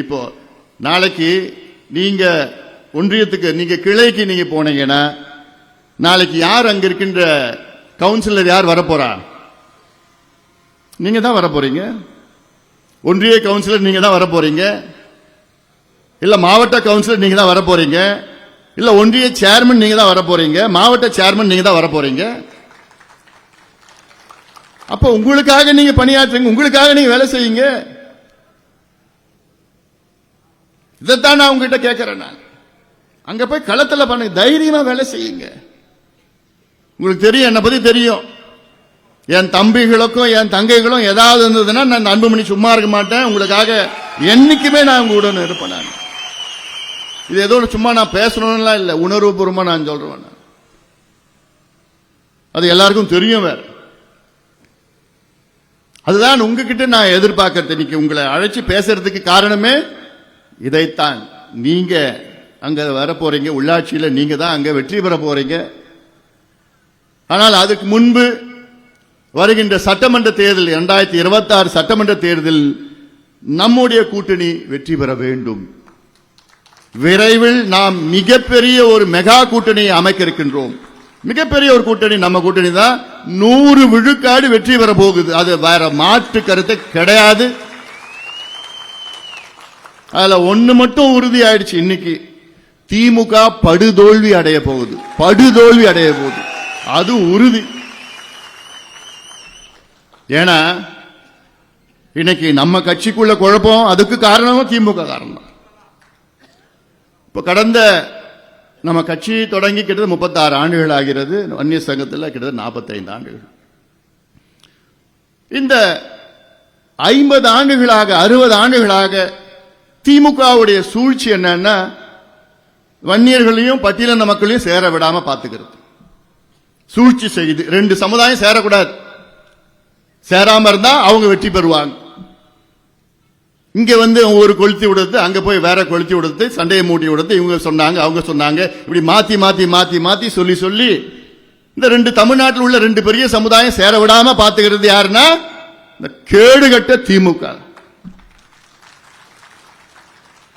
இப்போ நாளைக்கு நீங்க ஒன்றியத்துக்கு நீங்க கிளைக்கு நீங்க போனீங்கன்னா நாளைக்கு யார் அங்க இருக்கின்ற கவுன்சிலர் யார் வரப்போறா? நீங்க தான் வரப்போறீங்க. ஒன்றிய கவுன்சிலர் நீங்க தான் வரப்போறீங்க. இல்ல மாவட்ட கவுன்சிலர் நீங்க தான் வரப்போறீங்க. இல்ல ஒன்றிய சேர்மன் நீங்க தான் வரப்போறீங்க. மாவட்ட சேர்மன் நீங்க தான் வரப்போறீங்க. அப்ப உங்களுக்காக நீங்க பணியாற்றுங்க உங்களுக்காக நீங்க வேலை செய்யுங்க. இதைத்தான் நான் உங்ககிட்ட கேட்கிறேன் நான். அங்க போய் களத்தில் பண்ணுங்க தைரியமா வேலை செய்யுங்க. உங்களுக்கு தெரியும் என்னை பத்தி தெரியும். என் தம்பிகளுக்கும் என் தங்கைகளும் ஏதாவது இருந்ததுன்னா நான் அன்புமணி சும்மா இருக்க மாட்டேன். உங்களுக்காக என்னைக்குமே நான் உங்க உடன் இருப்பேன் நான். இது ஏதோ சும்மா நான் பேசணும்லாம் இல்லை உணர்வுபூர்வமாக நான் சொல்றேன் நான். அது எல்லாருக்கும் தெரியும் வேற. அதுதான் உங்ககிட்ட நான் எதிர்பார்க்கறது இன்னைக்கு உங்களை அழைச்சி பேசுறதுக்கு காரணமே இதைத்தான் நீங்க அங்க வர போறீங்க உள்ளாட்சியில் நீங்க தான் அங்க வெற்றி பெற போறீங்க. ஆனால் அதுக்கு முன்பு வருகின்ற சட்டமன்ற தேர்தல் இரண்டாயிரத்தி இருபத்தி ஆறு சட்டமன்ற தேர்தல் நம்முடைய கூட்டணி வெற்றி பெற வேண்டும். விரைவில் நாம் மிகப்பெரிய ஒரு மெகா கூட்டணியை அமைக்க இருக்கின்றோம் மிகப்பெரிய ஒரு கூட்டணி நம்ம கூட்டணி தான். நூறு விழுக்காடு வெற்றி பெற போகுது. அது வேற மாற்று கருத்து கிடையாது. அதுல ஒண்ணு மட்டும் உறுதி ஆயிடுச்சு இன்னைக்கு. திமுக படுதோல்வி அடைய போகுது. படுதோல்வி அடைய போகுது. அது உறுதி. ஏன்னா இன்னைக்கு நம்ம கட்சிக்குள்ள குழப்பம் அதுக்கு காரணமும் திமுக காரணம் இப்போ கடந்த நம்ம கட்சி தொடங்கி கிட்டத்தட்ட முப்பத்தாறு ஆண்டுகள் ஆகிறது. வன்னிய சங்கத்தில் கிட்டத்தட்ட நாற்பத்தைந்து ஆண்டுகள். இந்த ஐம்பது ஆண்டுகளாக அறுபது ஆண்டுகளாக திமுகவுடைய சூழ்ச்சி என்னன்னா வன்னியர்களையும் பட்டியலின மக்களையும் சேர விடாம பாத்துக்கிறது சூழ்ச்சி செய்யுது ரெண்டு சமுதாயம் சேரக்கூடாது. சேராம இருந்தா அவங்க வெற்றி பெறுவாங்க. இங்க வந்து ஒரு கொளுத்தி விடுறது அங்க போய் வேற கொளுத்தி விடுறது சண்டையை மூட்டி விடுறது இவங்க சொன்னாங்க அவங்க சொன்னாங்க இப்படி மாத்தி மாத்தி மாத்தி மாத்தி சொல்லி சொல்லி இந்த ரெண்டு தமிழ்நாட்டில் உள்ள ரெண்டு பெரிய சமுதாயம் சேர விடாம பாத்துக்கிறது யாருன்னா இந்த கேடுகட்ட திமுக.